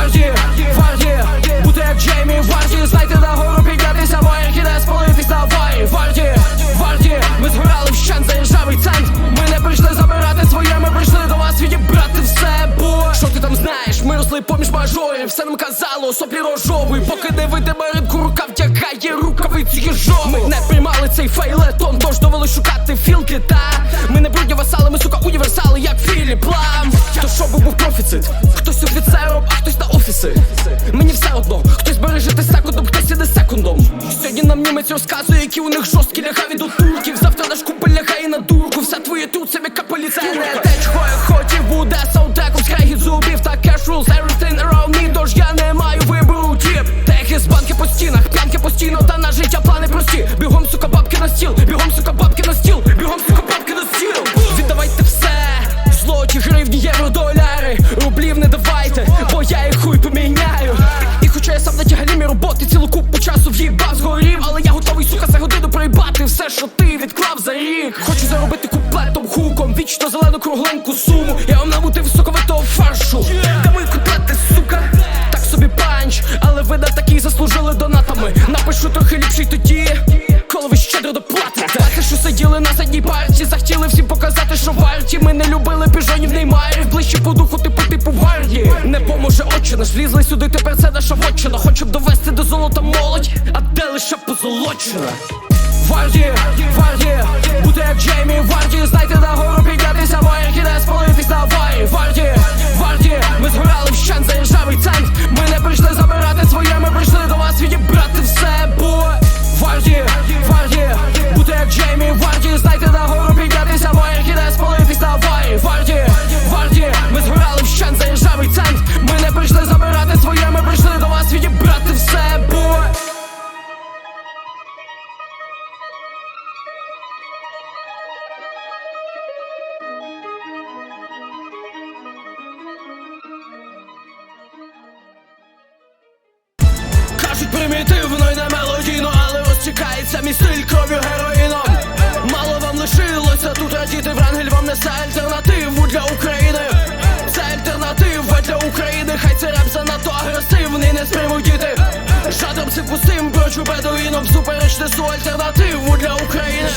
Варді, варді, бути як Джеймі, варді, знайти нагору, піднятися, моїх іде спалитись на варі, варді, варді, ми згорали вщент за ржавий цент. Ми не прийшли забирати своє, ми прийшли до вас відібрати все, бо що ти там знаєш? Ми росли поміж мажорів, все нам казало, соплі рожовий, поки не видиме ринку, рука втягає рукавиці їжову. Ми не приймали цей фейлетон, тож довели шукати філки, та офіцером, а хтось на офіси. Мені все одно, хтось береже те секундом, хтось іде секундом. Сьогодні нам німець розказує, які у них жорсткі лягаві до турків. Завтра наш купель лягає на дурку. Все твоє тут, це яка поліція. Не те, чого я хотів, буде саундеком, скрегіт зубів та rules, everything around me, тож я не маю вибору, тіп. Техи з банки по стінах, п'янки постійно, та на життя плани прості. Бігом, сука, бабки на стіл, бігом, сука, бабки сам на тягалімі роботи цілу купу часу в'їбав згорів, але я готовий, сука, за годину проїбати все, що ти відклав за рік. Хочу заробити куплетом, хуком, вічно зелену кругленьку суму. Я вам набути високовитого фаршу. Та мої котлети, сука, так собі панч, але ви на такий заслужили донатами. Напишу трохи ліпший тоді, коли ви щедро доплатите. Бахи, що сиділи на задній парті, захотіли всім показати, що варті. Ми не любили піжонів неймарів, ближче по духу, типу гвардії. Поможе очі, наш влізли сюди, тепер це наша вотчина. Хочу б довести до золота молодь, а де лише позолочена. Варді, варді, буде як Джеймі, варді, знайти примітивно й не мелодійно, але розтікається мій стиль кров'ю героїном. Мало вам лишилося тут радіти Врангель вам несе альтернативу для України. Це альтернатива для України, хай це реп занадто агресивний, не сприймуть діти. Жадом цим пустим прочу бедуїном всупереч несу альтернативу для України.